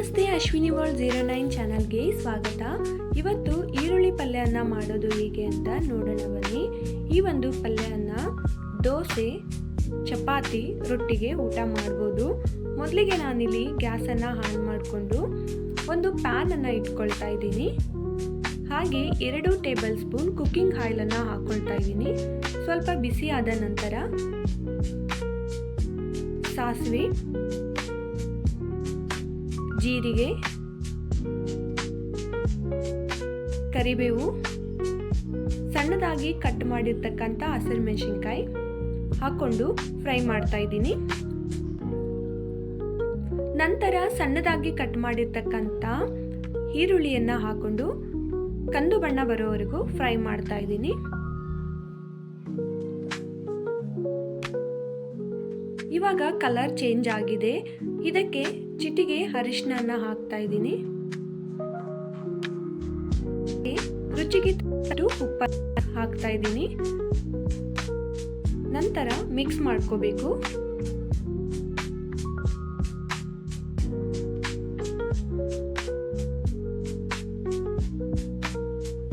ನಮಸ್ತೆ, Ashwini world zero nine ಚಾನಲ್ಗೆ ಸ್ವಾಗತ. ಇವತ್ತು ಈರುಳ್ಳಿ ಪಲ್ಯನ ಮಾಡೋದು ಹೇಗೆ ಅಂತ ನೋಡೋಣ ಬನ್ನಿ. ಈ ಒಂದು ಪಲ್ಯನ ದೋಸೆ, ಚಪಾತಿ, ರೊಟ್ಟಿಗೆ ಊಟ ಮಾಡ್ಬೋದು. ಮೊದಲಿಗೆ ನಾನಿಲ್ಲಿ ಗ್ಯಾಸನ್ನು ಆನ್ ಮಾಡಿಕೊಂಡು ಒಂದು ಪ್ಯಾನನ್ನು ಇಟ್ಕೊಳ್ತಾ ಇದ್ದೀನಿ. ಹಾಗೆ ಎರಡು ಟೇಬಲ್ ಸ್ಪೂನ್ ಕುಕ್ಕಿಂಗ್ ಆಯಿಲನ್ನು ಹಾಕ್ಕೊಳ್ತಾ ಇದ್ದೀನಿ. ಸ್ವಲ್ಪ ಬಿಸಿ ಆದ ನಂತರ ಸಾಸಿವೆ ಜೀರಿಗೆ, ಕರಿಬೇವು, ಸಣ್ಣದಾಗಿ ಕಟ್ ಮಾಡಿರ್ತಕ್ಕಂಥ ಹಸಿರು ಮೆಣಸಿನ್ಕಾಯಿ ಹಾಕೊಂಡು ಫ್ರೈ ಮಾಡ್ತಾ ಇದ್ದೀನಿ. ನಂತರ ಸಣ್ಣದಾಗಿ ಕಟ್ ಮಾಡಿರ್ತಕ್ಕಂಥ ಈರುಳ್ಳಿಯನ್ನು ಹಾಕೊಂಡು ಕಂದು ಬಣ್ಣ ಬರೋವರೆಗೂ ಫ್ರೈ ಮಾಡ್ತಾ ಇದ್ದೀನಿ. ಇವಾಗ ಕಲರ್ ಚೇಂಜ್ ಆಗಿದೆ. ಇದಕ್ಕೆ ಚಿಟಿಗೆ ಅರಿಶಿನ ಹಾಕ್ತಾ ಇದ್ದೀನಿ. ರುಚಿಗೆ ಉಪ್ಪ ಹಾಕ್ತಾ ಇದ್ದೀನಿ. ನಂತರ ಮಿಕ್ಸ್ ಮಾಡ್ಕೋಬೇಕು.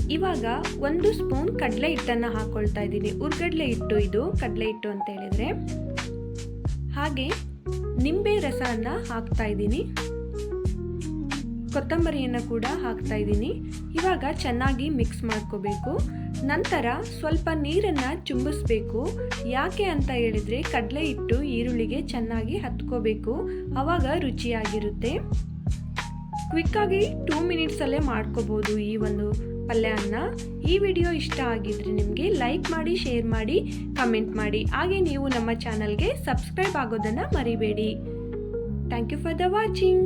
ಇವಾಗ ಒಂದು ಸ್ಪೂನ್ ಕಡಲೆ ಹಿಟ್ಟನ್ನು ಹಾಕೊಳ್ತಾ ಇದ್ದೀನಿ. ಉರ್ಗಡ್ಲೆ ಹಿಟ್ಟು ಇದು, ಕಡಲೆ ಹಿಟ್ಟು ಅಂತ ಹೇಳಿದ್ರೆ. ಹಾಗೆ ನಿಂಬೆ ರಸನ ಹಾಕ್ತಾ ಇದ್ದೀನಿ. ಕೊತ್ತಂಬರಿಯನ್ನು ಕೂಡ ಹಾಕ್ತಾ ಇದ್ದೀನಿ. ಇವಾಗ ಚೆನ್ನಾಗಿ ಮಿಕ್ಸ್ ಮಾಡ್ಕೋಬೇಕು. ನಂತರ ಸ್ವಲ್ಪ ನೀರನ್ನು ಚುಂಬಿಸ್ಬೇಕು. ಯಾಕೆ ಅಂತ ಹೇಳಿದರೆ ಕಡಲೆ ಹಿಟ್ಟು ಈರುಳ್ಳಿಗೆ ಚೆನ್ನಾಗಿ ಹತ್ಕೋಬೇಕು. ಆವಾಗ ರುಚಿಯಾಗಿರುತ್ತೆ. ಕ್ವಿಕ್ಕಾಗಿ ಟೂ ಮಿನಿಟ್ಸಲ್ಲೇ ಮಾಡ್ಕೋಬೋದು ಈ ಒಂದು ಪಲ್ಯನ ಈ ವಿಡಿಯೋ ಇಷ್ಟ ಆಗಿದ್ರೆ ನಿಮಗೆ ಲೈಕ್ ಮಾಡಿ ಶೇರ್ ಮಾಡಿ ಕಮೆಂಟ್ ಮಾಡಿ. ಹಾಗೆ ನೀವು ನಮ್ಮ ಚಾನಲ್ಗೆ ಸಬ್ಸ್ಕ್ರೈಬ್ ಆಗೋದನ್ನು ಮರಿಬೇಡಿ. Thank you for the watching